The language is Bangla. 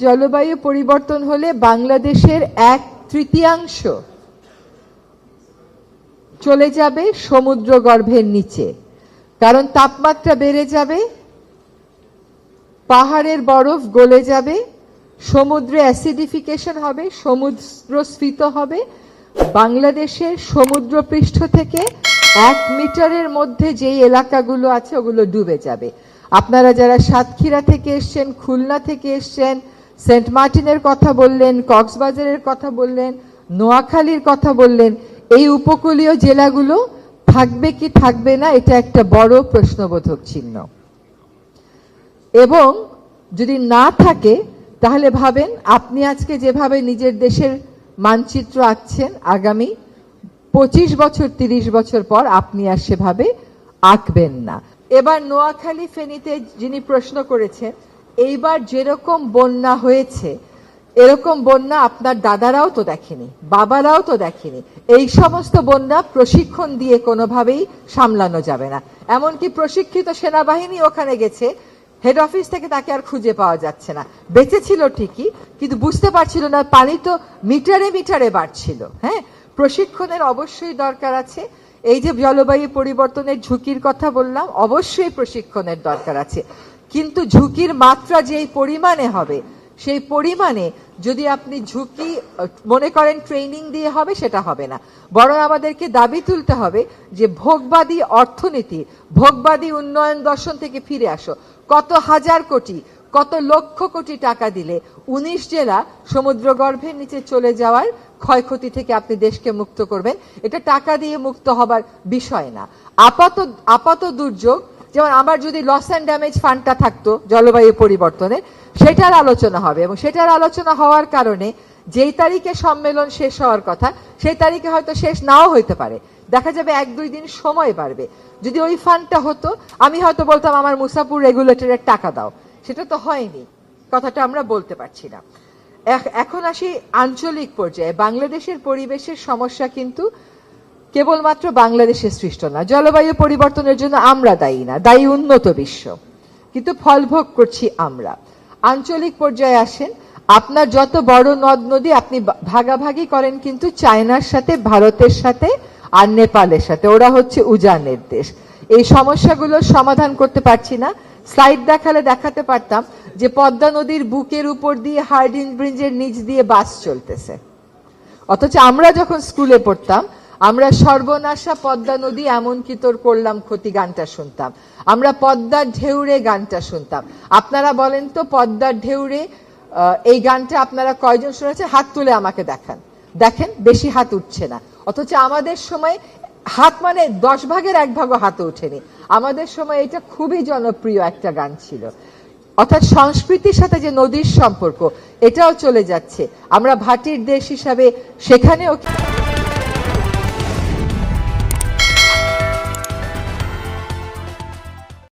জলবায়ু পরিবর্তন হলে বাংলাদেশের এক তৃতীয়াংশ চলে যাবে সমুদ্র গর্ভের নিচে। কারণ তাপমাত্রা বেড়ে যাবে, পাহাড়ের বরফ গলে যাবে, সমুদ্রে অ্যাসিডিফিকেশন হবে, সমুদ্র স্ফীত হবে। বাংলাদেশের সমুদ্রপৃষ্ঠ থেকে এক মিটারের মধ্যে যেই এলাকাগুলো আছে ওগুলো ডুবে যাবে। আপনারা যারা সাতক্ষীরা থেকে এসছেন, খুলনা থেকে এসছেন সেন্ট মার্টিনের কথা বললেন, কক্সবাজারের কথা বললেন, নোয়াখালীর কথা বললেন, এই উপকূলীয় জেলাগুলো থাকবে কি থাকবে না, এটা একটা বড় প্রশ্নবোধক চিহ্ন। এবং যদি না থাকে, তাহলে ভাবেন, আপনি আজকে যেভাবে নিজের দেশের মানচিত্র আঁকছেন, আগামী পঁচিশ বছর, তিরিশ বছর পর আপনি আর সেভাবে আঁকবেন না। এবার নোয়াখালী ফেনীতে যিনি প্রশ্ন করেছেন এইবার যেরকম বন্যা হয়েছে, এরকম বন্যা আপনার দাদারাও তো দেখেনি, বাবারাও তো দেখেনি। এই সমস্ত বন্যা প্রশিক্ষণ দিয়ে কোনোভাবেই সামলানো যাবে না। এমনকি প্রশিক্ষিত সেনাবাহিনী ওখানে গেছে হেড অফিস থেকে তাকে আর খুঁজে পাওয়া যাচ্ছে না। বেঁচে ছিল ঠিকই, কিন্তু বুঝতে পারছিল না, পানি তো মিটারে মিটারে বাড়ছিল হ্যাঁ? প্রশিক্ষণের অবশ্যই দরকার আছে। এই যে জলবায়ু পরিবর্তনের ঝুঁকির কথা বললাম, অবশ্যই প্রশিক্ষণের দরকার আছে। কিন্তু ঝুঁকির মাত্রা যেই পরিমাণে হবে, সেই পরিমাণে যদি আপনি ঝুঁকি, মনে করেন ট্রেনিং দিয়ে হবে, সেটা হবে না। বরং আমাদেরকে দাবি তুলতে হবে যে ভোগবাদী অর্থনীতি, ভোগবাদী উন্নয়ন দর্শন থেকে ফিরে আসো। কত হাজার কোটি, কত লক্ষ কোটি টাকা দিলে উনিশ জেলা সমুদ্র গর্ভের নিচে চলে যাওয়ার ক্ষয়ক্ষতি থেকে আপনি দেশকে মুক্ত করবেন। এটা টাকা দিয়ে মুক্ত হবার বিষয় না। আপাত আপাত দুর্যোগ যেমন আমার যদি লস অ্যান্ড ড্যামেজ ফান্ডটা থাকতো, জলবায়ু পরিবর্তনে সেটার আলোচনা হবে এবং সেটার আলোচনা হওয়ার কারণে যেই তারিখে সম্মেলন শেষ হওয়ার কথা, সেই তারিখে হয়তো শেষ নাও হইতে পারে। দেখা যাবে এক দুই দিন সময় বাড়বে। যদি ওই ফান্ডটা হতো, আমি হয়তো বলতাম, আমার মুসাপুর রেগুলেটরের টাকা দাও। সেটা তো হয়নি। কথাটা আমরা বলতে পারছি না। এখন আসি আঞ্চলিক পর্যায়ে। বাংলাদেশের পরিবেশের সমস্যা কিন্তু কেবলমাত্র বাংলাদেশের সৃষ্ট না, জলবায়ু পরিবর্তনের জন্য আমরা দায়ী না, দায়ী উন্নত বিশ্ব। কিন্তু ফলভোগ করছি আমরা। আঞ্চলিক পর্যায়ে আসেন, আপনার যত বড় নদ নদী আপনি ভাগাভাগি করেন কিন্তু চায়নার সাথে, ভারতের সাথে আর নেপালের সাথে, ওরা হচ্ছে উজানের দেশ। এই সমস্যাগুলোর সমাধান করতে পারছি না। স্লাইড দেখালে দেখাতে পারতাম যে পদ্মা নদীর বুকের উপর দিয়ে হার্ডিন ব্রিজের নিচ দিয়ে বাস চলতেছে। অথচ আমরা যখন স্কুলে পড়তাম আমরা সর্বনাশা পদ্মা নদী এমন কি তোর করলাম ক্ষতি গানটা শুনতাম। আমরা পদ্মার ঢেউরে গানটা শুনতাম। আপনারা বলেন তো পদ্মার ঢেউরে এই গানটা আপনারা কয়জন শুনেছেন? হাত তুলে আমাকে দেখান। দেখেন, বেশি হাত উঠছে না। অথচ আমাদের সময় হাত মানে দশ ভাগের এক ভাগও হাতে ওঠেনি। আমাদের সময় এটা খুবই জনপ্রিয় একটা গান ছিল। অর্থাৎ সংস্কৃতির সাথে যে নদীর সম্পর্ক, এটাও চলে যাচ্ছে। আমরা ভাটির দেশ হিসাবে সেখানেও